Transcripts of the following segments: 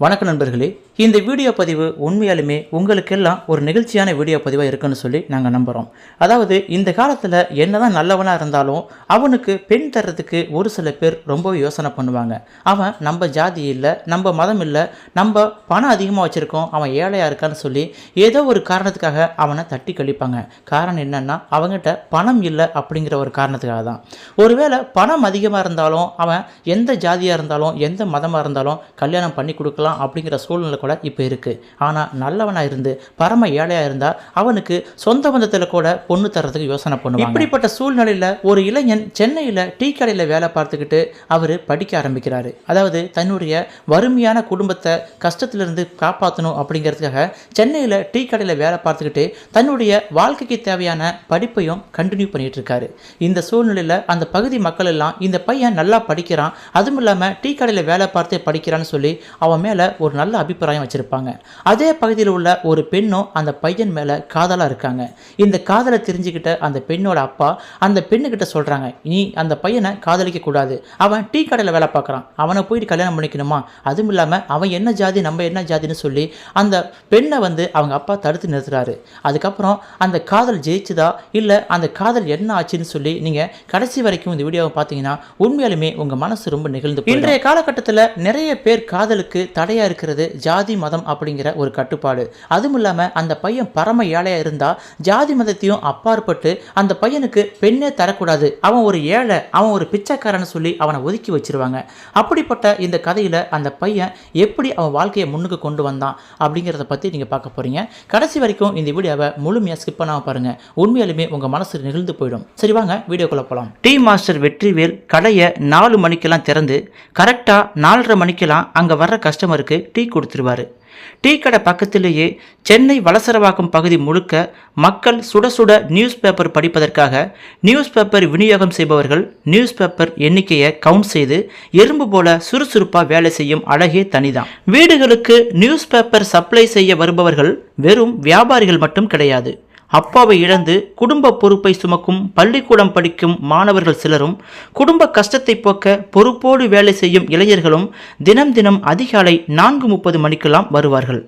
வணக்க நண்பர்களே இந்த வீடியோ பதிவு உண்மையாலுமே உங்களுக்கெல்லாம் ஒரு நிகழ்ச்சியான வீடியோ பதிவாக இருக்குன்னு சொல்லி நாங்கள் நம்புகிறோம் அதாவது இந்த காலத்தில் என்னதான் நல்லவனாக இருந்தாலும் அவனுக்கு பெண் தர்றதுக்கு ஒரு சில பேர் ரொம்ப யோசனை பண்ணுவாங்க. அவன் நம்ம ஜாதி இல்லை நம்ம மதம் இல்லை நம்ம பணம் அதிகமாக வச்சுருக்கோம் அவன் ஏழையாக இருக்கான்னு சொல்லி ஏதோ ஒரு காரணத்துக்காக அவனை தட்டி கழிப்பாங்க. காரணம் என்னென்னா அவங்ககிட்ட பணம் இல்லை அப்படிங்கிற ஒரு காரணத்துக்காக தான். ஒருவேளை பணம் அதிகமாக இருந்தாலும் அவன் எந்த ஜாதியாக இருந்தாலும் எந்த மதமாக இருந்தாலும் கல்யாணம் பண்ணி கொடுக்கலாம் அப்படிங்கிற சூழ்நிலை கூட இப்போ இருக்குது ஆனால் நல்லவனாக இருந்து பரம ஏழையாக இருந்தால் அவனுக்கு சொந்த பந்தத்தில் கூட பொண்ணு தர்றதுக்கு யோசனை பண்ணுவாங்க. இப்படிப்பட்ட சூழ்நிலையில் ஒரு இளைஞன் சென்னையில் டீ கடையில் வேலை பார்த்துக்கிட்டு அவர் படிக்க ஆரம்பிக்கிறாரு. அதாவது தன்னுடைய வறுமையான குடும்பத்தை கஷ்டத்திலிருந்து காப்பாற்றணும் அப்படிங்கிறதுக்காக சென்னையில் டீ கடையில் வேலை பார்த்துக்கிட்டு தன்னுடைய வாழ்க்கைக்கு தேவையான படிப்பையும் கண்டினியூ பண்ணிட்டு இருக்காரு இந்த சூழ்நிலையில் அந்த பகுதி மக்கள் எல்லாம் இந்த பையன் நல்லா படிக்கிறான் அதுவும் இல்லாமல் டீ கடையில் வேலை பார்த்து படிக்கிறான்னு சொல்லி அவன் மேலே மேலே ஒரு நல்ல அபிப்பிராயம் வச்சுருப்பாங்க. அதே பகுதியில் உள்ள ஒரு பெண்ணும் அந்த பையன் மேலே காதலாக இருக்காங்க. இந்த காதலை தெரிஞ்சுக்கிட்ட அந்த பெண்ணோட அப்பா அந்த பெண்ணுக்கிட்ட சொல்கிறாங்க நீ அந்த பையனை காதலிக்க கூடாது. அவன் டீ கடையில் வேலை பார்க்குறான். அவனை போயிட்டு கல்யாணம் பண்ணிக்கணுமா? அதுவும் இல்லாமல் அவன் என்ன ஜாதி நம்ம என்ன ஜாதின்னு சொல்லி அந்த பெண்ணை வந்து அவங்க அப்பா தடுத்து நிறுத்துறாரு. அதுக்கப்புறம் அந்த காதல் ஜெயிச்சுதா? இல்லை அந்த காதல் என்ன ஆச்சுன்னு சொல்லி நீங்கள் கடைசி வரைக்கும் இந்த வீடியோவை பார்த்தீங்கன்னா உண்மையாலுமே உங்கள் மனசு ரொம்ப நிகழ்ந்து இன்றைய காலகட்டத்தில் நிறைய பேர் காதலுக்கு தடை தடையாக இருக்கிறது ஜாதி மதம் அப்படிங்கிற ஒரு கட்டுப்பாடு. அதுவும் இல்லாமல் அந்த பையன் பரம ஏழையாக இருந்தால் ஜாதி மதத்தையும் அப்பாற்பட்டு அந்த பையனுக்கு பெண்ணே தரக்கூடாது. அவன் ஒரு ஏழை அவன் ஒரு பிச்சைக்காரன்னு சொல்லி அவனை ஒதுக்கி வச்சிருவாங்க. அப்படிப்பட்ட இந்த கதையில் அந்த பையன் எப்படி அவன் வாழ்க்கையை முன்னுக்கு கொண்டு வந்தான் அப்படிங்கிறத பற்றி நீங்கள் பார்க்க போகிறீங்க கடைசி வரைக்கும் இந்த வீடியோவை முழுமையாக ஸ்கிப் பண்ணாமல் பாருங்கள் உண்மையாலுமே உங்கள் மனசு நெகிழ்ந்து போயிடும். சரி வாங்க வீடியோக்குள்ளே போகலாம் டீ மாஸ்டர் வெற்றிவேல் கடையை நாலு மணிக்கெல்லாம் திறந்து கரெக்டாக நாலரை மணிக்கெல்லாம் அங்கே வர்ற கஸ்டமர் கஸ்டமருக்கு டீ கொடுத்துருவாரு. டீ கடை பக்கத்திலேயே சென்னை வலசரவாக்கம் பகுதி முழுக்க மக்கள் சுட சுட நியூஸ் பேப்பர் படிப்பதற்காக நியூஸ் பேப்பர் விநியோகம் செய்பவர்கள் நியூஸ் பேப்பர் எண்ணிக்கையை கவுண்ட் செய்து எறும்பு போல சுறுசுறுப்பாக வேலை செய்யும் அழகே தனிதான். வீடுகளுக்கு நியூஸ் பேப்பர் சப்ளை செய்ய வருபவர்கள் வெறும் வியாபாரிகள் மட்டும் கிடையாது. அப்பாவை இழந்து குடும்ப பொறுப்பை சுமக்கும் பள்ளிக்கூடம் படிக்கும் மாணவர்கள் சிலரும் குடும்ப கஷ்டத்தை போக்க பொறுப்போடு வேலை செய்யும் இளைஞர்களும் தினம் தினம் அதிகாலை நான்கு முப்பது மணிக்கெல்லாம் வருவார்கள்.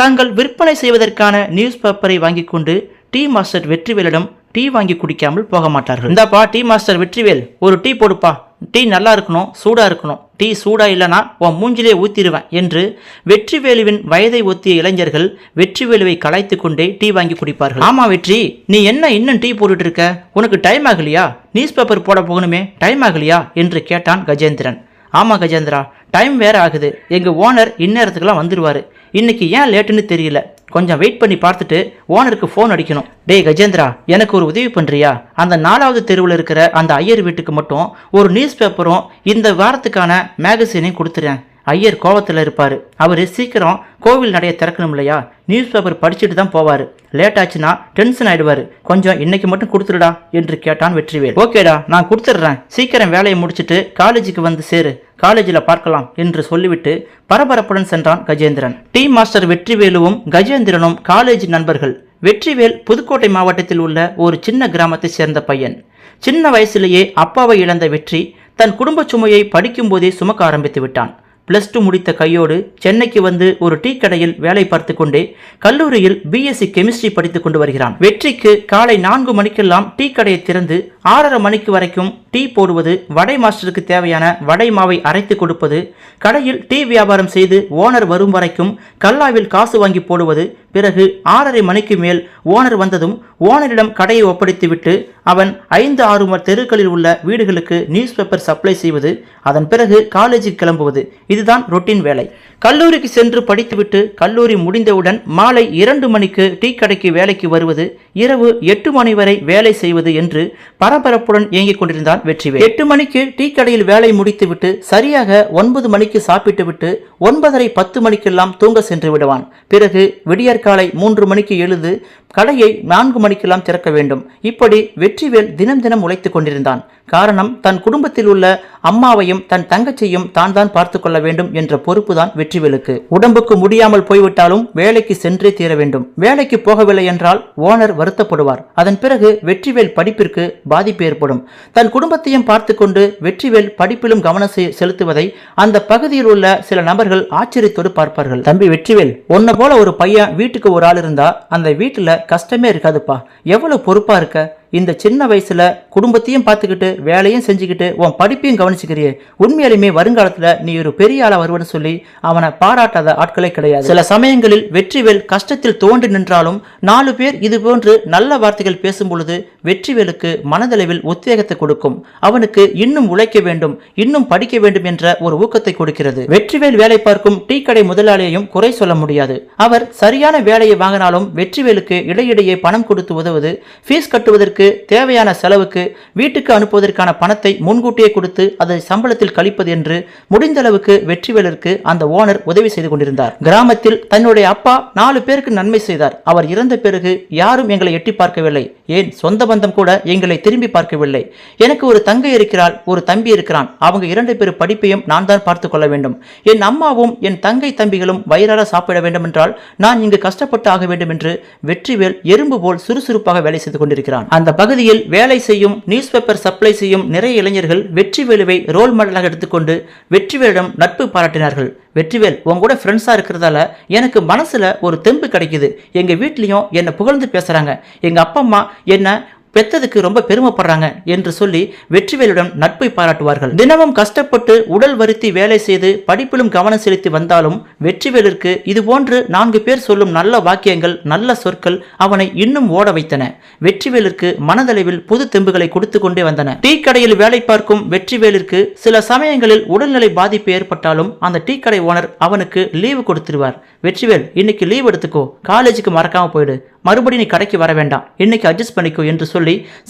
தாங்கள் விற்பனை செய்வதற்கான நியூஸ் பேப்பரை வாங்கி கொண்டு டீ மாஸ்டர் வெற்றிவேலிடம் டீ வாங்கி குடிக்காமல் போக மாட்டார்கள். இந்தாப்பா டீ மாஸ்டர் வெற்றிவேல் ஒரு டீ போடுப்பா. டீ நல்லா இருக்கணும் சூடாக இருக்கணும். டீ சூடாக இல்லைனா உன் மூஞ்சிலே ஊத்திடுவேன் என்று வெற்றிவேலுவின் வயதை ஒத்திய இளைஞர்கள் வெற்றிவேலுவை கலாய்த்து கொண்டே டீ வாங்கி குடிப்பார்கள். ஆமா வெற்றி நீ என்ன இன்னும் டீ போட்டுட்டு இருக்க உனக்கு டைம் ஆகலையா? நியூஸ் பேப்பர் போட போகணுமே டைம் ஆகலையா? என்று கேட்டான் கஜேந்திரன். ஆமாம் கஜேந்திரா டைம் வேற ஆகுது. எங்கள் ஓனர் இந்நேரத்துக்குலாம் வந்துடுவார் இன்னைக்கு ஏன் லேட்டுன்னு தெரியல. கொஞ்சம் வெயிட் பண்ணி பார்த்துட்டு ஓனருக்கு ஃபோன் அடிக்கணும். டேய் கஜேந்திரா எனக்கு ஒரு உதவி பண்ணுறியா அந்த நாலாவது தெருவில் இருக்கிற அந்த ஐயர் வீட்டுக்கு மட்டும் ஒரு நியூஸ் பேப்பரும் இந்த வாரத்துக்கான மேகசினையும் கொடுத்துறேன். ஐயர் கோவத்தில் இருப்பார். அவர் சீக்கிரம் கோவில் நடைய திறக்கணும் இல்லையா? நியூஸ் பேப்பர் படிச்சுட்டு தான் போவார். லேட் ஆச்சுன்னா டென்ஷன் ஆயிடுவார். கொஞ்சம் இன்னைக்கு மட்டும் கொடுத்துருடா என்று கேட்டான் வெற்றிவேல். ஓகேடா நான் கொடுத்துட்றேன். சீக்கிரம் வேலையை முடிச்சுட்டு காலேஜுக்கு வந்து சேரு. காலேஜில் பார்க்கலாம் என்று சொல்லிவிட்டு பரபரப்புடன் சென்றான் கஜேந்திரன். டீ மாஸ்டர் வெற்றிவேலுவும் கஜேந்திரனும் காலேஜ் நண்பர்கள். வெற்றிவேல் புதுக்கோட்டை மாவட்டத்தில் உள்ள ஒரு சின்ன கிராமத்தை சேர்ந்த பையன். சின்ன வயசிலேயே அப்பாவை இழந்த வெற்றி தன் குடும்ப சுமையை படிக்கும்போதே சுமக்க ஆரம்பித்து விட்டான். பிளஸ் டூ முடித்த கையோடு சென்னைக்கு வந்து ஒரு டீ கடையில் வேலை பார்த்து கொண்டே கல்லூரியில் பிஎஸ்சி கெமிஸ்ட்ரி படித்துக் கொண்டு வருகிறான். வெற்றிக்கு காலை நான்கு மணிக்கெல்லாம் டீ கடையை திறந்து ஆறரை மணிக்கு வரைக்கும் டீ போடுவது வடை மாஸ்டருக்கு தேவையான வடை மாவை அரைத்து கொடுப்பது கடையில் டீ வியாபாரம் செய்து ஓனர் வரும் வரைக்கும் கல்லாவில் காசு வாங்கி போடுவது பிறகு ஆறரை மணிக்கு மேல் ஓனர் வந்ததும் ஓனரிடம் கடையை ஒப்படைத்துவிட்டு அவன் ஐந்து ஆறு தெருக்களில் உள்ள வீடுகளுக்கு நியூஸ் பேப்பர் சப்ளை செய்வது அதன் பிறகு காலேஜுக்கு கிளம்புவது. இதுதான் ரொட்டீன் வேலை. கல்லூரிக்கு சென்று படித்துவிட்டு கல்லூரி முடிந்தவுடன் மாலை இரண்டு மணிக்கு டீ கடைக்கு வேலைக்கு வருவது இரவு எட்டு மணி வரை வேலை செய்வது என்று பரபரப்புடன் இயங்கிக் கொண்டிருந்தான் வெற்றிவேல் எட்டு மணிக்கு டீ கடையில் வேலை முடித்துவிட்டு சரியாக ஒன்பது மணிக்கு சாப்பிட்டுவிட்டு ஒன்பதரை பத்து மணிக்கெல்லாம் தூங்க சென்று விடுவான். பிறகு விடியற்காலை மூன்று மணிக்கு எழுது கடையை நான்கு மணிக்கெல்லாம் திறக்க வேண்டும். இப்படி வெற்றிவேல் தினம் தினம் உழைத்துக் கொண்டிருந்தான். காரணம் தன் குடும்பத்தில் உள்ள அம்மாவையும் தன் தங்கச்சியும் தான் தான் பார்த்து கொள்ள வேண்டும் என்ற பொறுப்பு தான் வெற்றிவேலுக்கு உடம்புக்கு முடியாமல் போய்விட்டாலும் வேலைக்கு சென்றே தீர வேண்டும். வேலைக்கு போகவில்லை என்றால் ஓனர் வருத்தப்படுவார். அதன் பிறகு வெற்றிவேல் படிப்பிற்கு பாதிப்பு ஏற்படும். தன் குடும்ப குடும்பத்தையும் பார்த்து கொண்டு வெற்றிவேல் படிப்பிலும் கவனம் செ- செலுத்துவதை அந்த பகுதியில் உள்ள சில நபர்கள் ஆச்சரியத்தோடு பார்ப்பார்கள். தம்பி வெற்றிவேல் உன்னை போல ஒரு பையன் வீட்டுக்கு ஒரு ஆள் இருந்தா அந்த வீட்டுல கஷ்டமே இருக்காதுப்பா. எவ்வளவு பொறுப்பா இருக்க? இந்த சின்ன வயசுல குடும்பத்தையும் பார்த்துக்கிட்டு வேலையும் செஞ்சுக்கிட்டு உன் படிப்பையும் கவனிச்சுக்கிறியே. உண்மையாலுமே வருங்காலத்துல நீ ஒரு பெரிய ஆளா வருவன்னு சொல்லி அவனை பாராட்டாத ஆட்களே கிடையாது. சில சமயங்களில் வெற்றிவேல் கஷ்டத்தில் தோன்றி நின்றாலும் நாலு பேர் இது போன்று நல்ல வார்த்தைகள் பேசும் பொழுது வெற்றிவேலுக்கு மனதளவில் உத்வேகத்தை கொடுக்கும். அவனுக்கு இன்னும் உழைக்க வேண்டும் இன்னும் படிக்க வேண்டும் என்ற ஒரு ஊக்கத்தை கொடுக்கிறது. வெற்றிவேல் வேலை பார்க்கும் டீ கடை முதலாளியையும் குறை சொல்ல முடியாது. அவர் சரியான வேலையை வாங்கினாலும் வெற்றிவேலுக்கு இடையிடையே பணம் கொடுத்து உதவுவது ஃபீஸ் கட்டுவதற்கு தேவையான செலவுக்கு வீட்டுக்கு அனுப்புவதற்கான பணத்தை முன்கூட்டியே கொடுத்து அதை சம்பளத்தில் கழிப்பது என்று முடிந்த அளவுக்கு வெற்றிவேலருக்கு அந்த ஓனர் உதவி செய்து கொண்டிருந்தார். கிராமத்தில் தன்னுடைய அப்பா நாலு பேருக்கு நன்மை செய்தார். அவர் இறந்த பிறகு யாரும் எங்களை எட்டி பார்க்கவில்லை. ஏன்? சொந்த பந்தம் கூட எங்களை திரும்பி பார்க்கவில்லை. எனக்கு ஒரு தங்கை இருக்கிறாள் ஒரு தம்பி இருக்கிறான். அவங்க இரண்டு பேர் படிப்பையும் நான் தான் பார்த்துக் கொள்ள வேண்டும். என் அம்மாவும் என் தங்கை தம்பிகளும் வயிறார சாப்பிட வேண்டும் என்றால் நான் இங்கு கஷ்டப்பட்டு ஆக வேண்டும் என்று வெற்றிவேல் எறும்பு போல் சுறுசுறுப்பாக வேலை செய்து கொண்டிருக்கிறான். அந்த பகுதியில் வேலை செய்யும் நியூஸ் பேப்பர் சப்ளை செய்யும் நிறைய இளைஞர்கள் வெற்றிவேலுவை ரோல் மாடலாக எடுத்துக்கொண்டு வெற்றிவேலிடம் நட்பு பாராட்டினார்கள். வெற்றிவேல் உன் கூட ஃப்ரெண்ட்ஸாக இருக்கிறதால எனக்கு மனசில் ஒரு தெம்பு கிடைக்குது. எங்கள் வீட்லேயும் என்னை புகழ்ந்து பேசுகிறாங்க எங்கள் அப்பா அம்மா என்ன பெத்ததுக்கு ரொம்ப பெருமைப்படுறாங்க என்று சொல்லி வெற்றிவேலுடன் நட்பை பாராட்டுவார்கள். தினமும் கஷ்டப்பட்டு உடல் வருத்தி வேலை செய்து படிப்பிலும் கவனம் செலுத்தி வந்தாலும் வெற்றிவேலிற்கு இது போன்று நான்கு பேர் சொல்லும் நல்ல வாக்கியங்கள் நல்ல சொற்கள் அவனை இன்னும் ஓட வைத்தன. வெற்றிவேலிற்கு மனதளவில் புது தெம்புகளை கொடுத்து கொண்டே வந்தன. டீ கடையில் வேலை பார்க்கும் வெற்றிவேலிற்கு சில சமயங்களில் உடல்நிலை பாதிப்பு ஏற்பட்டாலும் அந்த டீ கடை ஓனர் அவனுக்கு லீவு கொடுத்துருவார் வெற்றிவேல் இன்னைக்கு லீவ் எடுத்துக்கோ. காலேஜுக்கு மறக்காம போயிடு. மறுபடியும் நீ கடைக்கு வர வேண்டாம். இன்னைக்கு அட்ஜஸ்ட் பண்ணிக்கோ என்று சொல்லி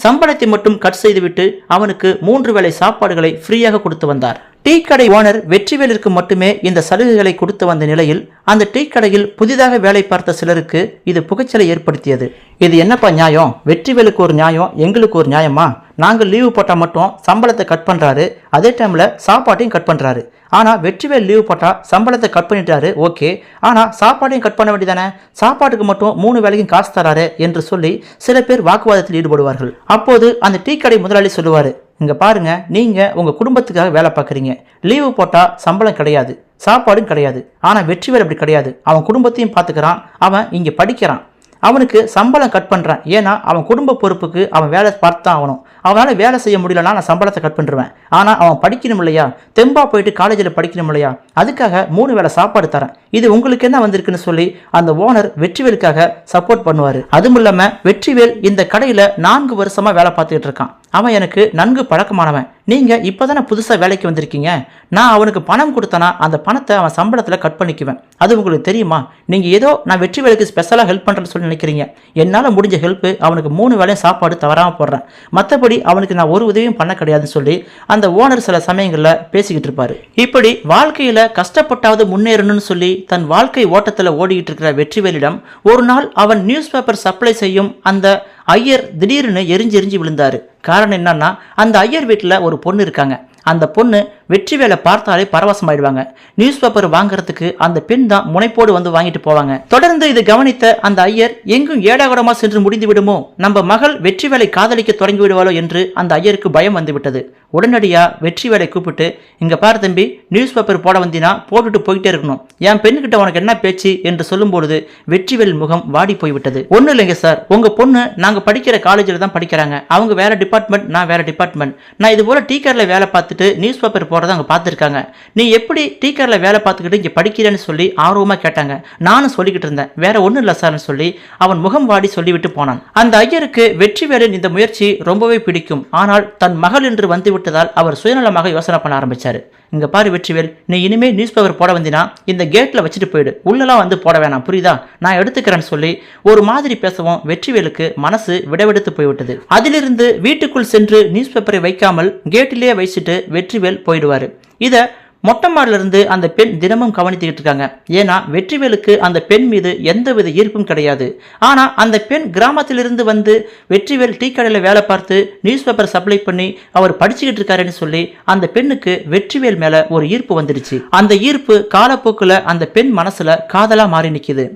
சம்பளத்தை மட்டும் கட் செய்துவிட்டு அவனுக்கு மூன்று வேளை சாப்பாடுகளை ஃப்ரீயாக கொடுத்து வந்தார். டீ கடை ஓனர் வெற்றிவேலிற்கு மட்டுமே இந்த சலுகைகளை கொடுத்து வந்த நிலையில் அந்த டீ கடையில் புதிதாக வேலை பார்த்த சிலருக்கு இது புகைச்சலை ஏற்படுத்தியது. இது என்னப்பா நியாயம்? வெற்றிவேலுக்கு ஒரு நியாயம் எங்களுக்கு ஒரு நியாயமா? நாங்கள் லீவு போட்டால் மட்டும் சம்பளத்தை கட் பண்ணுறாரு அதே டைமில் சாப்பாட்டையும் கட் பண்ணுறாரு ஆனால் வெற்றிவேல் லீவு போட்டால் சம்பளத்தை கட் பண்ணிட்டாரு ஓகே ஆனால் சாப்பாட்டையும் கட் பண்ண வேண்டியதானே? சாப்பாட்டுக்கு மட்டும் மூணு வேலைக்கும் காசு தராரு என்று சொல்லி சில பேர் வாக்குவாதத்தில் ஈடுபடுவார்கள். அப்போது அந்த டீ கடை முதலாளி சொல்லுவார் இங்கே பாருங்கள் நீங்கள் உங்கள் குடும்பத்துக்காக வேலை பார்க்குறீங்க. லீவு போட்டால் சம்பளம் கிடையாது சாப்பாடும் கிடையாது. ஆனால் வெற்றிவேல் அப்படி கிடையாது. அவன் குடும்பத்தையும் பார்த்துக்கிறான் அவன் இங்கே படிக்கிறான். அவனுக்கு சம்பளம் கட் பண்ணுறேன் ஏன்னா அவன் குடும்ப பொறுப்புக்கு அவன் வேலை பார்த்து தான் ஆகணும். அவனால் வேலை செய்ய முடியலன்னா நான் சம்பளத்தை கட் பண்ணிடுவேன் ஆனால் அவன் படிக்கணும் இல்லையா? தெம்பா போயிட்டு காலேஜில் படிக்கணும் இல்லையா? அதுக்காக மூணு வேளை சாப்பாடு தரேன். இது உங்களுக்கு என்ன வந்திருக்குன்னு சொல்லி அந்த ஓனர் வெற்றிவேலுக்காக சப்போர்ட் பண்ணுவார். அதுவும் இல்லாமல் வெற்றிவேல் இந்த கடையில் நான்கு வருஷமாக வேலை பார்த்துக்கிட்டு இருக்கான். அவன் எனக்கு நன்கு பழக்கமானவன். நீங்கள் இப்போ தானே புதுசாக வேலைக்கு வந்திருக்கீங்க? நான் அவனுக்கு பணம் கொடுத்தனா அந்த பணத்தை அவன் சம்பளத்தில் கட் பண்ணிக்குவேன். அது உங்களுக்கு தெரியுமா? நீங்கள் ஏதோ நான் வெற்றி வேலைக்கு ஸ்பெஷலாக ஹெல்ப் பண்ணுறேன்னு சொல்லி நினைக்கிறீங்க. என்னால் முடிஞ்ச ஹெல்ப்பு அவனுக்கு மூணு வேளையும் சாப்பாடு தவறாமல் போடுறேன். மற்றபடி அவனுக்கு நான் ஒரு உதவியும் பண்ண கிடையாதுன்னு சொல்லி அந்த ஓனர் சில சமயங்களில் பேசிக்கிட்டு இருப்பார். இப்படி வாழ்க்கையில் கஷ்டப்பட்டாவது முன்னேறணும்னு சொல்லி தன் வாழ்க்கை ஓட்டத்தில் ஓடிக்கிட்டு இருக்கிற வெற்றிவேலிடம் ஒரு நாள் அவன் நியூஸ் பேப்பர் சப்ளை செய்யும் அந்த ஐயர் திடீர்னு எரிஞ்சு எரிஞ்சு விழுந்தார். காரணம் என்னன்னா அந்த ஐயர் வீட்டில் ஒரு பொண்ணு இருக்காங்க. அந்த பொண்ணு வெற்றி வேலை பார்த்தாலே பரவசமாயிடுவாங்க. நியூஸ் பேப்பர் வாங்குறதுக்கு அந்த பெண் தான் முனைப்போடு வந்து வாங்கிட்டு போவாங்க. தொடர்ந்து இது கவனித்த அந்த ஐயர் எங்கும் ஏடாகுடமா சென்று முடிந்து விடுமோ? நம்ம மகள் வெற்றி வேலை காதலிக்க தொடங்கி விடுவாளோ? என்று அந்த ஐயருக்கு பயம் வந்துவிட்டது உடனடியாக உடனடியா வெற்றி வேலை கூப்பிட்டு இங்க பாரு தம்பி நியூஸ் பேப்பர் போட வந்தினா போட்டுட்டு போயிட்டே இருக்கணும். என் பெண்ணுகிட்ட உனக்கு என்ன பேச்சு? என்று சொல்லும்பொழுது வெற்றிவேல் முகம் வாடி போய்விட்டது ஒன்றும் இல்லைங்க சார். உங்க பொண்ணு நாங்க படிக்கிற காலேஜில் தான் படிக்கிறாங்க. அவங்க வேற டிபார்ட்மெண்ட் நான் வேற டிபார்ட்மெண்ட் நான் இது போல டீக்கரில் வேலை பார்த்துட்டு நியூஸ் பேப்பர் போகிறத அங்கே பார்த்துருக்காங்க. நீ எப்படி டீக்கரில் வேலை பார்த்துக்கிட்டு இங்கே படிக்கிறேன்னு சொல்லி ஆர்வமாக கேட்டாங்க. நானும் சொல்லிக்கிட்டு இருந்தேன். வேற ஒன்றும் இல்லை சார்னு சொல்லி அவன் முகம் வாடி சொல்லிவிட்டு போனான். அந்த ஐயருக்கு வெற்றிவேலின் இந்த முயற்சி ரொம்பவே பிடிக்கும். ஆனால் தன் மகள் என்று வந்து விட்டதால் அவர் சுயநலமாக யோசனை பண்ண ஆரம்பித்தார் இங்க பாரு வெற்றிவேல் நீ இனிமே நியூஸ் பேப்பர் போட வந்தினா இந்த கேட்ல வச்சுட்டு போயிடு. உள்ளலாம் வந்து போட வேணாம் புரியுதா? நான் எடுத்துக்கிறேன்னு சொல்லி ஒரு மாதிரி பேசவும் வெற்றிவேலுக்கு மனசு விடவெடுத்து போய்விட்டது. அதிலிருந்து வீட்டுக்குள் சென்று நியூஸ் பேப்பரை வைக்காமல் கேட்டிலேயே வச்சுட்டு வெற்றிவேல் போயிடுவாரு. இதை மொட்டை மாடில இருந்து அந்த பெண் தினமும் கவனித்துக்கிட்டு இருக்காங்க. ஏன்னா வெற்றிவேலுக்கு அந்த பெண் மீது எந்தவித ஈர்ப்பும் கிடையாது. ஆனால் அந்த பெண் கிராமத்திலிருந்து வந்து வெற்றிவேல் டீ கடையில் வேலை பார்த்து நியூஸ் பேப்பர் சப்ளை பண்ணி அவர் படிச்சுக்கிட்டு இருக்காருன்னு சொல்லி அந்த பெண்ணுக்கு வெற்றிவேல் மேலே ஒரு ஈர்ப்பு வந்துடுச்சு. அந்த ஈர்ப்பு காலப்போக்கில் அந்த பெண் மனசில் காதலாக மாறி நிற்கிது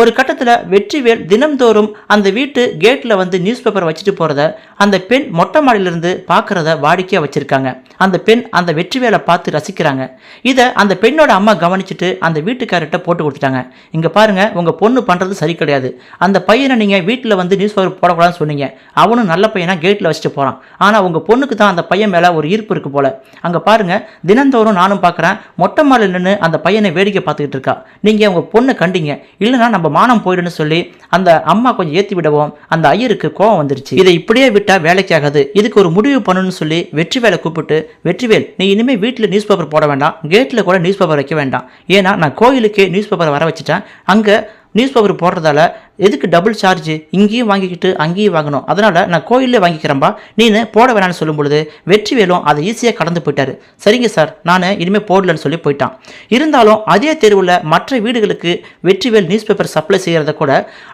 ஒரு கட்டத்தில் வெற்றிவேல் தினம்தோறும் அந்த வீட்டு கேட்டில் வந்து நியூஸ் பேப்பர் வச்சுட்டு போகிறத அந்த பெண் மொட்டை மாடியிலிருந்து பார்க்குறத வாடிக்கையாக வச்சுருக்காங்க. அந்த பெண் அந்த வெற்றிவேலை பார்த்து ரசிக்கிறாங்க. இதை அந்த பெண்ணோட அம்மா கவனிச்சுட்டு அந்த வீட்டுக்காரர்கிட்ட போட்டு கொடுத்துட்டாங்க. இங்கே பாருங்க உங்கள் பொண்ணு பண்ணுறது சரி கிடையாது. அந்த பையனை நீங்கள் வீட்டில் வந்து நியூஸ் பேப்பர் போடக்கூடாதுன்னு சொன்னீங்க. அவனும் நல்ல பையனாக கேட்டில் வச்சுட்டு போகிறான் ஆனால் உங்கள் பொண்ணுக்கு தான் அந்த பையன் மேலே ஒரு ஈர்ப்பு இருக்குது போல். அங்கே பாருங்கள் தினந்தோறும் நானும் பார்க்குறேன் மொட்டை மாலை நின்று அந்த பையனை வேடிக்கை பார்த்துக்கிட்டு இருக்கா. நீங்கள் உங்கள் பொண்ணை கண்டீங்க. இல்லைன்னா நம்ம மானம் போயிடுன்னு சொல்லி அந்த அம்மா கொஞ்சம் ஏற்றி விடவும் அந்த ஐயருக்கு கோவம் வந்துருச்சு. இதை இப்படியே விட்டால் வேலைக்காகாது இதுக்கு ஒரு முடிவு பண்ணணும்னு சொல்லி வெற்றிவேலை கூப்பிட்டு வெற்றிவேல் நீ இனிமேல் வீட்டில் நியூஸ் பேப்பர் போட வேண்டாம். கேட்டில் கூட நியூஸ் பேப்பர் வைக்க வேண்டாம். ஏன்னா நான் கோயிலுக்கே நியூஸ் பேப்பர் வர வச்சுட்டேன். அங்கே நியூஸ் பேப்பர் போடுறதால எதுக்கு டபுள் சார்ஜ் இங்கேயும் வாங்கிக்கிட்டு அங்கேயும் வாங்கணும். அதனால் நான் கோயிலே வாங்கிக்கிறேன்பா. நீனு போட வேணாம்னு சொல்லும் பொழுது வெற்றிவேலும் அதை ஈஸியாக கடந்து போயிட்டாரு. சரிங்க சார். நான் இனிமேல் போடலன்னு சொல்லி போயிட்டான். இருந்தாலும் அதே தெருவில் மற்ற வீடுகளுக்கு வெற்றிவேல் நியூஸ் பேப்பர் சப்ளை செய்கிறத கூட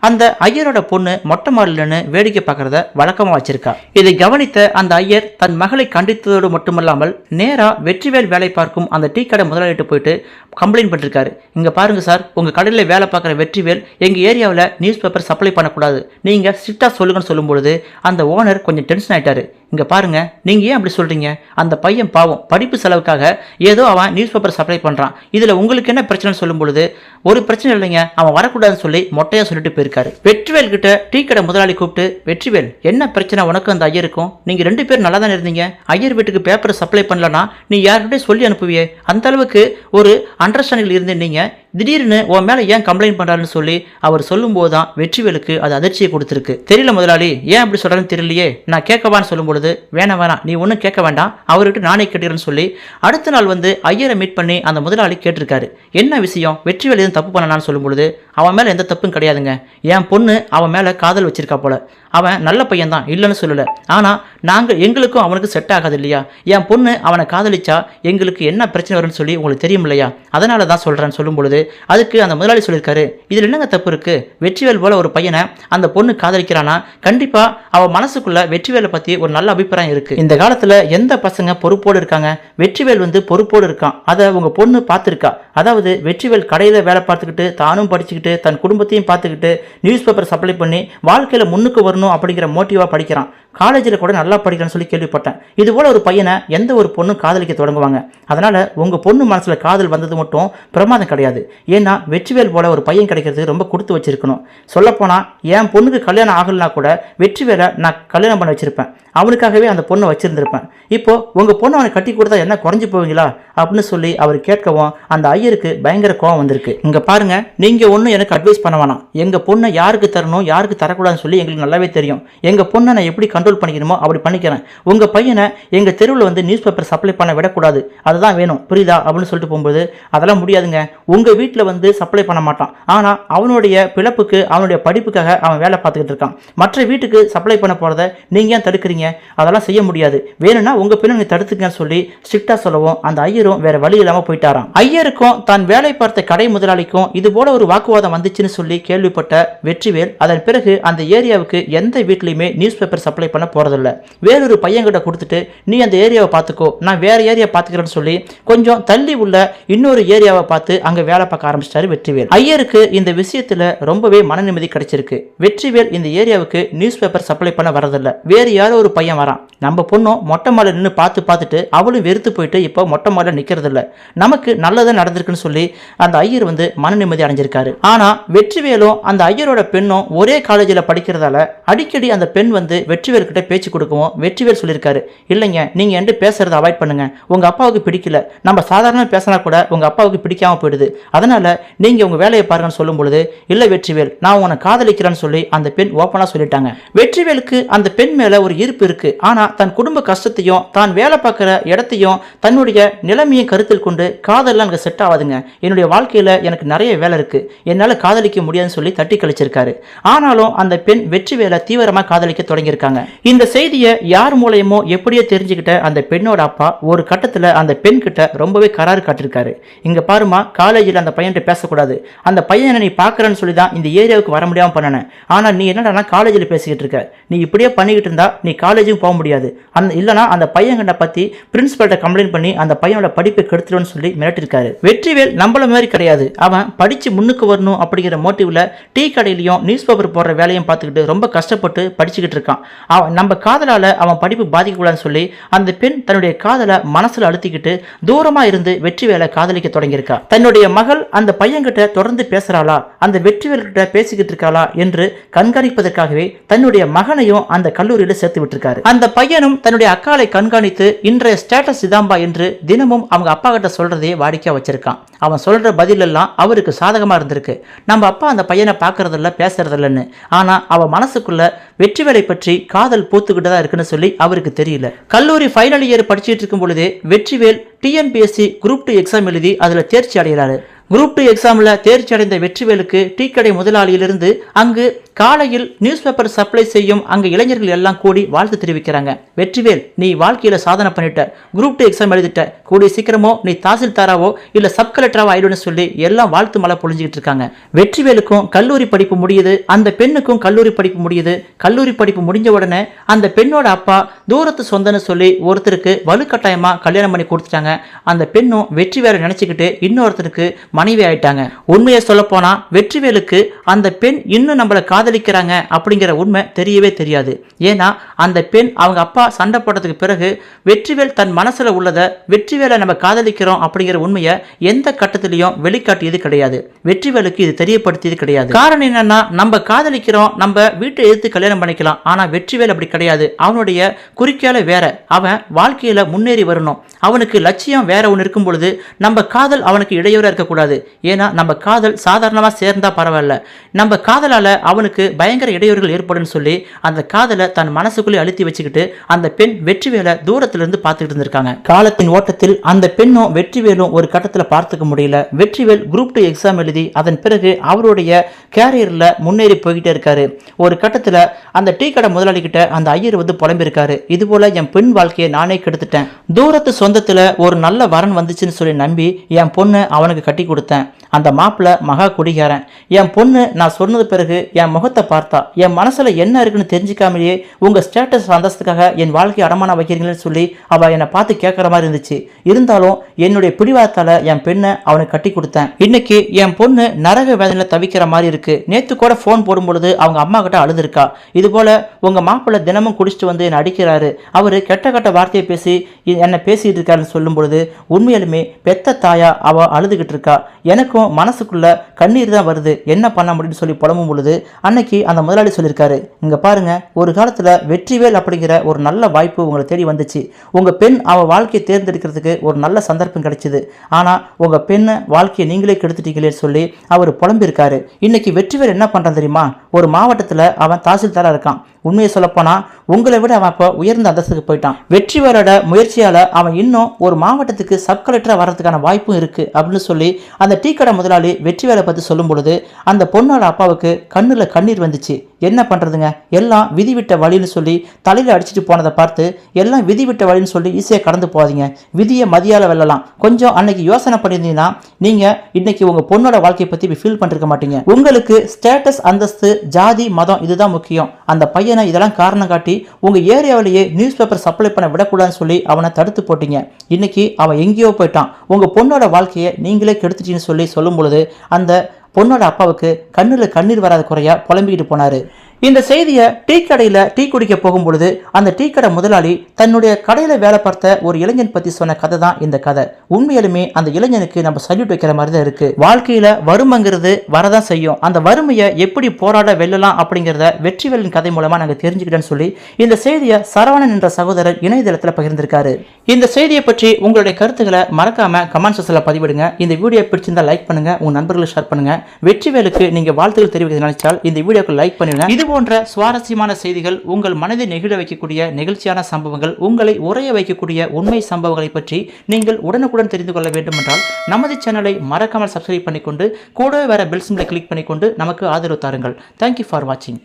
அந்த ஐயரோட பொண்ணு மொட்டை மாடலன்னு வேடிக்கை பார்க்குறத வழக்கமாக வச்சிருக்கா. இதை கவனித்த அந்த ஐயர் தன் மகளை கண்டித்ததோடு மட்டுமல்லாமல் நேராக வெற்றிவேல் வேலை பார்க்கும் அந்த டீ கடை முதலாளிட்டு போயிட்டு கம்ப்ளைண்ட் பண்ணிருக்காரு. இங்கே பாருங்கள் சார். உங்கள் கடையில் வேலை பார்க்குற வெற்றிவேல் எங்கள் ஏரியாவில் நியூஸ் பேப்பர் சப்ளை பண்ணக்கூடாது. நீங்க ஸ்ட்ரிக்டாக சொல்லுங்கன்னு சொல்லும்பொழுது அந்த ஓனர் கொஞ்சம் டென்ஷன் ஆகிட்டார் இங்கே பாருங்க நீங்கள் ஏன் அப்படி சொல்கிறீங்க அந்த பையன் பாவம் படிப்பு செலவுக்காக ஏதோ அவன் நியூஸ் பேப்பர் சப்ளை பண்ணுறான் இதில் உங்களுக்கு என்ன பிரச்சனைன்னு சொல்லும் பொழுது ஒரு பிரச்சனை இல்லைங்க அவன் வரக்கூடாதுன்னு சொல்லி மொட்டையாக சொல்லிட்டு போயிருக்காரு. வெற்றிவேல் கிட்ட டீ கடை முதலாளி கூப்பிட்டு வெற்றிவேல் என்ன பிரச்சனை? உனக்கு அந்த ஐயருக்கும் நீங்கள் ரெண்டு பேரும் நல்லா தானே இருந்தீங்க. ஐயர் வீட்டுக்கு பேப்பர் சப்ளை பண்ணலன்னா நீ யார்கிட்டயும் சொல்லி அனுப்புவியே. அந்த அளவுக்கு ஒரு அண்டர்ஸ்டாண்டிங் இருந்தீங்க. திடீர்னு உன் மேலே ஏன் கம்ப்ளைண்ட் பண்ணுறாருன்னு சொல்லி அவர் சொல்லும்போது தான் வெற்றிவேலுக்கு அது அதிர்ச்சியை கொடுத்துருக்கு. தெரியல முதலாளி ஏன் அப்படி சொல்கிறான்னு தெரியலையே. நான் கேட்கவான்னு சொல்லும்போது பொழுது வேணாம் வேணாம் நீ ஒன்றும் கேட்க வேண்டாம் அவர்கிட்ட நானே கேட்டுக்கிறேன்னு சொல்லி அடுத்த நாள் வந்து ஐயரை மீட் பண்ணி அந்த முதலாளி கேட்டிருக்காரு. என்ன விஷயம்? வெற்றிவேல் எதுவும் தப்பு பண்ணலான்னு சொல்லும் பொழுது அவன் மேலே எந்த தப்பும் கிடையாதுங்க. என் பொண்ணு அவன் மேலே காதல் வச்சிருக்கா போல. அவன் நல்ல பையன் தான் இல்லைன்னு சொல்லலை. ஆனால் நாங்கள் எங்களுக்கும் அவனுக்கு செட் ஆகாது இல்லையா? என் பொண்ணு அவனை காதலிச்சா எங்களுக்கு என்ன பிரச்சனை வரும்னு சொல்லி உங்களுக்கு தெரியும் இல்லையா? அதனால தான் சொல்கிறேன் சொல்லும் பொழுது அதுக்கு அந்த முதலாளி சொல்லியிருக்காரு இதில் என்னங்க தப்பு இருக்குது வெற்றிவேல் போல ஒரு பையனை அந்த பொண்ணு காதலிக்கிறானா? கண்டிப்பாக அவன் மனசுக்குள்ளே வெற்றிவேலை பற்றி ஒரு நல்ல அபிப்பிராயம் இருக்குது இந்த காலத்தில் எந்த பசங்க பொறுப்போடு இருக்காங்க? வெற்றிவேல் வந்து பொறுப்போடு இருக்கான். அதை உங்கள் பொண்ணு பார்த்துருக்கா? அதாவது வெற்றிவேல் கடையில் வேலை பார்த்துக்கிட்டு தானும் படிச்சுக்கிட்டு தன் குடும்பத்தையும் பார்த்துக்கிட்டு நியூஸ் பேப்பர் சப்ளை பண்ணி வாழ்க்கையில் முன்னுக்கு வரணும் அப்படிங்கிற மோட்டிவா படிக்கிறான். காலேஜில் கூட நல்லா படிக்கிறேன்னு சொல்லி கேள்விப்பட்டேன். இது போல் ஒரு பையனை எந்த ஒரு பொண்ணும் காதலிக்க தொடங்குவாங்க. அதனால் உங்கள் பொண்ணு மனசில் காதல் வந்தது மட்டும் பிரமாதம் கிடையாது. ஏன்னா வெற்றிவேல் போல் ஒரு பையன் கிடைக்கிறது ரொம்ப கொடுத்து வச்சிருக்கணும். சொல்லப்போனால் என் பொண்ணுக்கு கல்யாணம் ஆகலைனா கூட வெற்றிவேலை நான் கல்யாணம் பண்ண வச்சுருப்பேன். அவனுக்காகவே அந்த பொண்ணை வச்சுருந்துருப்பேன். இப்போது உங்கள் பொண்ணு அவனை கட்டி கொடுத்தா என்ன குறைஞ்சி போவீங்களா? அப்படின்னு சொல்லி அவர் கேட்கவும் அந்த ஐயருக்கு பயங்கர கோவம் வந்திருக்கு. இங்கே பாருங்கள் நீங்கள் ஒன்றும் எனக்கு அட்வைஸ் பண்ண வேணாம். எங்கள் பொண்ணை யாருக்கு தரணும் யாருக்கு தரக்கூடாதுன்னு சொல்லி எங்களுக்கு நல்லாவே தெரியும். எங்கள் பொண்ணை நான் எப்படி கண்ட்ரோல் பண்ணிக்கணுமோ? அப்படி பண்ணிக்கிறேன். உங்கள் பையனை எங்கள் தெருவில் வந்து நியூஸ் பேப்பர் சப்ளை பண்ண விடக்கூடாது. அதுதான் வேணும். புரியுதா? அப்படின்னு சொல்லிட்டு போகும்போது அதெல்லாம் முடியாதுங்க. உங்கள் வீட்டில் வந்து சப்ளை பண்ண மாட்டான். ஆனால் அவனுடைய பிழப்புக்கு அவனுடைய படிப்புக்காக அவன் வேலை பார்த்துக்கிட்டு இருக்கான். மற்ற வீட்டுக்கு சப்ளை பண்ண போகிறத நீங்கள் ஏன் தடுக்கிறீங்க? அதெல்லாம் செய்ய முடியாது. வேணும்னா உங்கள் பிள்ளை நீங்க தடுத்துக்கன்னு சொல்லி ஸ்ட்ரிக்டாக சொல்லவும் அந்த ஐயரும் வேற வழி இல்லாமல் போயிட்டாராம். ஐயருக்கும் தான் வேலை பார்த்த கடை முதலாளிக்கும் இது போல ஒரு வாக்குவாதம் வந்துச்சுன்னு சொல்லி கேள்விப்பட்ட வெற்றிவேல் அதன் பிறகு அந்த ஏரியாவுக்கு எந்த வீட்லையுமே நியூஸ் பேப்பர் சப்ளை பண்ண போகிறதில்ல வேறொரு பையன்கிட்ட கொடுத்துட்டு நீ அந்த ஏரியாவை பார்த்துக்கோ. நான் வேற ஏரியா பார்த்துக்கிறேன்னு சொல்லி கொஞ்சம் தள்ளி உள்ள இன்னொரு ஏரியாவை பார்த்து அங்க வேலை பார்க்க ஆரம்பிச்சிட்டாரு வெற்றிவேல். ஐயருக்கு இந்த விஷயத்துல ரொம்பவே மன நிம்மதி கிடைச்சிருக்கு. வெற்றிவேல் இந்த ஏரியாவுக்கு நியூஸ் பேப்பர் சப்ளை பண்ண வரதில்ல வேறு யாரோ ஒரு பையன் வரான். நம்ம பொண்ணும் மொட்டை மாலை நின்று பார்த்து பார்த்துட்டு அவளும் வெறுத்து போயிட்டு இப்போ மொட்டை மாலை நிற்கிறது இல்ல நமக்கு நல்லதா நடந்திருக்குன்னு சொல்லி அந்த ஐயர் வந்து மன நிம்மதி அடைஞ்சிருக்காரு. ஆனால் வெற்றிவேலும் அந்த ஐயரோட பெண்ணும் ஒரே காலேஜில் படிக்கிறதால அடிக்கடி அந்த பெண் வந்து வெற்றிவேல் கிட்ட பேச்சு கொடுக்கவும் வெற்றிவேல் சொல்லியிருக்காரு. இல்லைங்க நீங்கள் என்று பேசுறதை அவாய்ட் பண்ணுங்க. உங்கள் அப்பாவுக்கு பிடிக்கல. நம்ம சாதாரண பேசினா கூட உங்கள் அப்பாவுக்கு பிடிக்காம போயிடுது. அதனால நீங்கள் உங்கள் வேலையை பாருங்கன்னு சொல்லும் பொழுது இல்லை வெற்றிவேல் நான் உன்னை காதலிக்கிறேன்னு சொல்லி அந்த பெண் ஓப்பனாக சொல்லிட்டாங்க. வெற்றிவேலுக்கு அந்த பெண் மேலே ஒரு ஈர்ப்பு இருக்கு. ஆனால் தன் குடும்ப கஷ்டத்தையும் தான் வேலை பார்க்குற இடத்தையும் தன்னுடைய நிலைமையும் கருத்தில் கொண்டு காதல்லாம் எனக்கு செட் ஆகாதுங்க என்னுடைய வாழ்க்கையில் எனக்கு நிறைய வேலை இருக்கு. என்னால் காதலிக்க முடியாதுன்னு சொல்லி தட்டி கழிச்சிருக்காரு. ஆனாலும் அந்த பெண் வெற்றி வேலை தீவிரமாக காதலிக்க தொடங்கியிருக்காங்க. இந்த செய்தியை யார் மூலயமோ எப்படியோ தெரிஞ்சுக்கிட்ட அந்த பெண்ணோட அப்பா ஒரு கட்டத்தில் அந்த பெண் கிட்ட ரொம்பவே கராறு காட்டிருக்காரு இங்க பாருமா காலேஜில் அந்த பையன்கிட்ட பேசக்கூடாது. அந்த பையனை நீ பார்க்கறன்னு சொல்லி தான் இந்த ஏரியாவுக்கு வர முடியாமல் பண்ணினேன் ஆனா நீ என்னடா காலேஜில் பேசிக்கிட்டு இருக்க. நீ இப்படியே பண்ணிக்கிட்டு இருந்தா நீ காலேஜும் போக முடியாது. அந்த இல்லைனா அந்த பையன்கிட்ட பத்தி பிரின்ஸிபல்கிட்ட கம்ப்ளைண்ட் பண்ணி அந்த பையனோட படிப்பை கெடுத்துருன்னு சொல்லி மிரட்டிருக்காரு வெற்றிவேல் நம்மள மாதிரி கிடையாது. அவன் படிச்சு முன்னுக்கு வரணும் அப்படிங்கிற மோட்டிவ்ல டீ கடையிலையும் நியூஸ் பேப்பர் போடுற வேலையும் பார்த்துக்கிட்டு ரொம்ப கஷ்டப்பட்டு படிச்சுக்கிட்டு இருக்கான். நம்ம காதலால் அவன் படிப்பு பாதிக்கக்கூடாதுன்னு சொல்லி அந்த பெண் தன்னுடைய காதலை மனசுல அழுத்திக்கிட்டு தூரமா இருந்து வெற்றிவேலை காதலிக்க தொடங்கியிருக்கா. தன்னுடைய மகள் அந்த பையன்கிட்ட தொடர்ந்து பேசுறாளா? அந்த வெற்றிவேல்கிட்ட பேசிக்கிட்டு இருக்காளா? என்று கண்காணிப்பதற்காகவே தன்னுடைய மகனையும் அந்த கல்லூரியில் சேர்த்து விட்டுருக்காரு. அந்த பையனும் தன்னுடைய அக்காலை கண்காணித்து இன்றைய ஸ்டேட்டஸ் இதாம்பா என்று தினமும் அவங்க அப்பா கிட்ட சொல்றதையே வாடிக்கையாக வச்சிருக்கான். அவன் சொல்ற பதிலெல்லாம் அவருக்கு சாதகமா இருந்திருக்கு. நம்ம அப்பா அந்த பையனை பார்க்கறதில்ல பேசுறதில்லன்னு. ஆனா அவன் மனசுக்குள்ள வெற்றிவேலை பற்றி காதல் பூத்துக்கிட்டு தான் இருக்குன்னு சொல்லி அவருக்கு தெரியல. கல்லூரி ஃபைனல் இயர் படிச்சுட்டு இருக்கும் பொழுதே Vetrivel TNPSC group two exam எழுதி அதுல தேர்ச்சி அடைகிறாரு. குரூப் டூ எக்ஸாமில் தேர்ச்சி அடைந்த வெற்றிவேலுக்கு டீ கடை முதலாளியிலிருந்து அங்கு காலையில் நியூஸ் பேப்பர் சப்ளை செய்யும் அங்கே இளைஞர்கள் எல்லாம் கூடி வாழ்த்து தெரிவிக்கிறாங்க. வெற்றிவேல் நீ வாழ்க்கையில் சாதனை பண்ணிட்ட. குரூப் டூ எக்ஸாம் எழுதிட்ட. கூடிய சீக்கிரமோ நீ தாசில்தாராவோ இல்லை சப் கலெக்டராவோ ஆயிடும்னு சொல்லி எல்லாம் வாழ்த்து மழை பொழிஞ்சிக்கிட்டு இருக்காங்க. வெற்றிவேலுக்கும் கல்லூரி படிப்பு முடியுது. அந்த பெண்ணுக்கும் கல்லூரி படிப்பு முடியுது. கல்லூரி படிப்பு முடிஞ்ச உடனே அந்த பெண்ணோட அப்பா தூரத்து சொந்தன்னு சொல்லி ஒருத்தருக்கு வலுக்கட்டாயமா கல்யாணம் பண்ணி கொடுத்துட்டாங்க. அந்த பெண்ணும் வெற்றி வேலை நினைச்சுக்கிட்டு இன்னொருத்தருக்கு மனைவி ஆயிட்டாங்க. உண்மையை சொல்ல போனா வெற்றிவேலுக்கு அந்த பெண் இன்னும் நம்மளை காதலிக்கிறாங்க அப்படிங்கிற உண்மை தெரியவே தெரியாது. ஏன்னா அந்த பெண் அவங்க அப்பா சண்டை போட்டதுக்கு பிறகு வெற்றிவேல் தன் மனசுல உள்ளதை வெற்றிவேலை நம்ம காதலிக்கிறோம் அப்படிங்கிற உண்மையை எந்த கட்டத்திலையும் வெளிக்காட்டியது கிடையாது. வெற்றிவேலுக்கு இது தெரியப்படுத்தியது கிடையாது. காரணம் என்னன்னா நம்ம காதலிக்கிறோம் நம்ம வீட்டை எதிர்த்து கல்யாணம் பண்ணிக்கலாம். ஆனால் வெற்றிவேல் அப்படி கிடையாது. அவனுடைய குறிக்கோளை வேற. அவன் வாழ்க்கையில் முன்னேறி வரணும். அவனுக்கு லட்சியம் வேற ஒன்று இருக்கும் பொழுது நம்ம காதல் அவனுக்கு இடையூறாக இருக்கக்கூடாது. ஏன்னா நம்ம காதல் சாதாரணமாக சேர்ந்தா பரவாயில்ல. நம்ம காதலால அவனுக்கு பயங்கர இடையூறுகள் ஏற்படும் சொல்லி அந்த காதலை தன் மனசுக்குள்ளே அழுத்தி வச்சுக்கிட்டு அந்த பெண் வெற்றிவேலை தூரத்துல இருந்து பார்த்துக்கிட்டு இருந்திருக்காங்க. காலத்தின் ஓட்டத்தில் அந்த பெண்ணும் வெற்றிவேலும் ஒரு கட்டத்தில் பார்த்துக்க முடியல. வெற்றிவேல் குரூப் டூ எக்ஸாம் எழுதி அதன் பிறகு அவருடைய கேரியர்ல முன்னேறி போய்கிட்டே இருக்காரு. ஒரு கட்டத்தில் அந்த டீ கடை முதலாளிக்கிட்ட அந்த ஐயர் வந்து புலம்பிருக்காரு இது போல என் பெண் வாழ்க்கையை நானே கெடுத்துட்டேன். தூரத்து சொந்தத்தில் ஒரு நல்ல வரன் வந்துச்சுன்னு சொல்லி நம்பி என் பொண்ணை அவனுக்கு கட்டி கொடுத்தேன். அந்த மாப்பிள்ளை மகா குடிகாரன். என் பொண்ணு நான் சொன்னது பிறகு என் முகத்தை பார்த்தா என் மனசுல என்ன இருக்குன்னு தெரிஞ்சுக்காமலேயே உங்க ஸ்டேட்டஸ் அந்தஸ்துக்காக என் வாழ்க்கையை அடமானம் வைக்கிறீங்கன்னு சொல்லி அவ என்னை பார்த்து கேட்குற மாதிரி இருந்துச்சு. இருந்தாலும் என்னுடைய பிடிவாதத்தால என் பெண்ணை அவனுக்கு கட்டி கொடுத்தேன். இன்னைக்கு என் பொண்ணு நரக வேதனையில தவிக்கிற மாதிரி இருக்கு. நேத்து கூட ஃபோன் போடும்பொழுது அவங்க அம்மா கிட்ட அழுதுருக்கா. இது போல உங்க மாப்பிள்ளை தினமும் குடிச்சிட்டு வந்து என்னை அடிக்கிறாரு. அவரு கெட்ட கெட்ட வார்த்தையை பேசி இ- என்னை பேசிட்டு இருக்காருன்னு சொல்லும் பொழுது உண்மையிலுமே பெத்த தாயா அவ அழுதுகிட்டு இருக்கா. எனக்கும் மனசுக்குள்ள கண்ணீர் தான் வருது. என்ன பண்ண முடியும்னு சொல்லி புலம்பும் பொழுது அன்னைக்கு அந்த முதலாளி சொல்லியிருக்காரு இங்க பாருங்க ஒரு காலத்துல வெற்றிவேல் அப்படிங்கிற ஒரு நல்ல வாய்ப்பு உங்களை தேடி வந்துச்சு. உங்க பெண் அவ வாழ்க்கையை தேர்ந்தெடுக்கிறதுக்கு ஒரு நல்ல சந்தர்ப்பம் கிடைச்சது. ஆனா உங்க பெண்ணை வாழ்க்கையை நீங்களே கெடுத்துட்டீங்களே சொல்லி அவர் புலம்பியிருக்காரு. இன்னைக்கு வெற்றிவேல் என்ன பண்றான் தெரியுமா? ஒரு மாவட்டத்துல அவன் தாசில்தாரா இருக்கான். உண்மையை சொல்லப்போனா உங்களை விட அவன் இப்போ உயர்ந்த அந்தஸ்துக்கு போயிட்டான். வெற்றி வெற்றிவேலோட முயற்சியால அவன் இன்னும் ஒரு மாவட்டத்துக்கு சப் கலெக்டராக வர்றதுக்கான வாய்ப்பும் இருக்கு அப்படின்னு சொல்லி அந்த டீ கடை முதலாளி வெற்றிவேலை பற்றி சொல்லும் பொழுது அந்த பொண்ணோட அப்பாவுக்கு கண்ணில் கண்ணீர் வந்துச்சு. என்ன பண்ணுறதுங்க எல்லாம் விதி விட்ட வழின்னு சொல்லி தலையில் அடிச்சிட்டு போனதை பார்த்து எல்லாம் விதி விட்ட வழின்னு சொல்லி ஈஸியாக கடந்து போகாதீங்க. விதியை மதியால வெல்லலாம். கொஞ்சம் அன்னைக்கு யோசனை பண்ணியிருந்தீங்கன்னா நீங்கள் இன்னைக்கு உங்கள் பொண்ணோட வாழ்க்கையை பத்தி ஃபீல் பண்ணிருக்க மாட்டீங்க. உங்களுக்கு ஸ்டேட்டஸ் அந்தஸ்து ஜாதி மதம் இதுதான் முக்கியம். அந்த பையனை இதெல்லாம் காரணம் காட்டி உங்கள் ஏரியாவிலேயே நியூஸ் பேப்பர் சப்ளை பண்ண விடக்கூடாதுன்னு சொல்லி அவனை தடுத்து போட்டீங்க. இன்னைக்கு அவன் எங்கேயோ போயிட்டான். உங்கள் பொண்ணோட வாழ்க்கையை நீங்களே கெடுத்துட்டீங்கன்னு சொல்லி சொல்லும் பொழுது அந்த பொண்ணோட அப்பாவுக்கு கண்ணில் கண்ணீர் வராத குறையா புலம்பிக்கிட்டு போனாரு. இந்த செய்தியை டீ கடையில் டீ குடிக்க போகும்பொழுது அந்த டீ கடை முதலாளி தன்னுடைய கடையில் வேலை பார்த்த ஒரு இளைஞன் பற்றி சொன்ன கதை தான் இந்த கதை. உண்மையிலுமே அந்த இளைஞனுக்கு நம்ம சல்யூட் வைக்கிற மாதிரி தான் இருக்குது வாழ்க்கையில் வறுமைங்கிறது வரதான் செய்யும். அந்த வறுமையை எப்படி போராட வெல்லலாம் அப்படிங்கிறத வெற்றிவேலின் கதை மூலமாக நாங்கள் தெரிஞ்சுக்கிட்டேன்னு சொல்லி இந்த செய்தியை சரவணன் என்ற சகோதரர் இணையதளத்தில் பகிர்ந்திருக்காரு. இந்த செய்தியை பற்றி உங்களுடைய கருத்துக்களை மறக்காம கமெண்ட் செக்ஷனில் பதிவிடுங்க. இந்த வீடியோ பிடிச்சிருந்தா லைக் பண்ணுங்க. உங்கள் நண்பர்களுக்கு ஷேர் பண்ணுங்க. வெற்றிவேலுக்கு நீங்கள் வாழ்த்துக்கள் தெரிவிக்க நினைச்சால் இந்த வீடியோக்கு லைக் பண்ணிடுங்க. இது போன்ற சுவாரஸ்யமான செய்திகள் உங்கள் மனதை நெகிழ வைக்கக்கூடிய நெகிழ்ச்சியான சம்பவங்கள் உங்களை உரைய வைக்கக்கூடிய உண்மை சம்பவங்களை பற்றி நீங்கள் உடனுக்குடன் தெரிந்து கொள்ள வேண்டும் என்றால் நமது சேனலை மறக்காமல் சப்ஸ்கிரைப் பண்ணிக்கொண்டு கூடவே வர பெல் கிளிக் பண்ணிக்கொண்டு நமக்கு ஆதரவு தாருங்கள். தேங்க்யூ ஃபார் வாட்சிங்